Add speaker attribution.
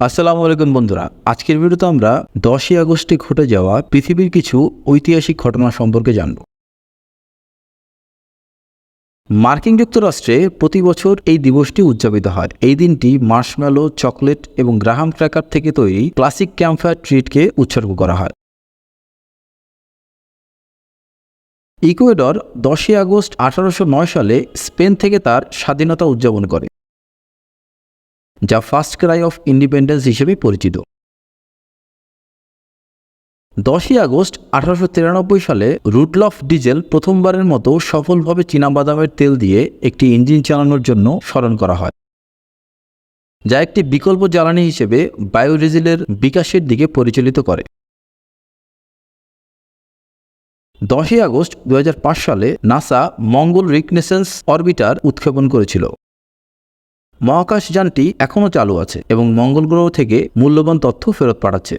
Speaker 1: আসসালামু আলাইকুম বন্ধুরা। আজকের ভিডিওতে আমরা দশই আগস্টে ঘটে যাওয়া পৃথিবীর কিছু ঐতিহাসিক ঘটনা সম্পর্কে জানব। মার্কিন যুক্তরাষ্ট্রে প্রতি বছর এই দিবসটি উদযাপিত হয়। এই দিনটি মার্শম্যালো চকলেট এবং গ্রাহাম ক্র্যাকার থেকে তৈরি ক্লাসিক ক্যাম্পফায়ার ট্রিটকে উৎসর্গ করা হয়। ইকুয়েডর দশই আগস্ট আঠারোশো নয় সালে স্পেন থেকে তার স্বাধীনতা উদযাপন করে। যা ফার্স্ট ক্রাই অফ ইন্ডিপেন্ডেন্স হিসেবে পরিচিত। দশই আগস্ট আঠারোশো তিরানব্বই সালে রুটলফ ডিজেল প্রথমবারের মতো সফলভাবে চীনাবাদামের তেল দিয়ে একটি ইঞ্জিন চালানোর জন্য স্মরণ করা হয়, যা একটি বিকল্প জ্বালানি হিসেবে বায়োডিজেলের বিকাশের দিকে পরিচালিত করে। দশই আগস্ট দু হাজার পাঁচ সালে নাসা মঙ্গল রিকনেসেন্স অরবিটার উৎক্ষেপণ করেছিল। মহাকাশযানটি এখনও চালু আছে এবং মঙ্গল গ্রহ থেকে মূল্যবান তথ্য ফেরত পাঠাচ্ছে।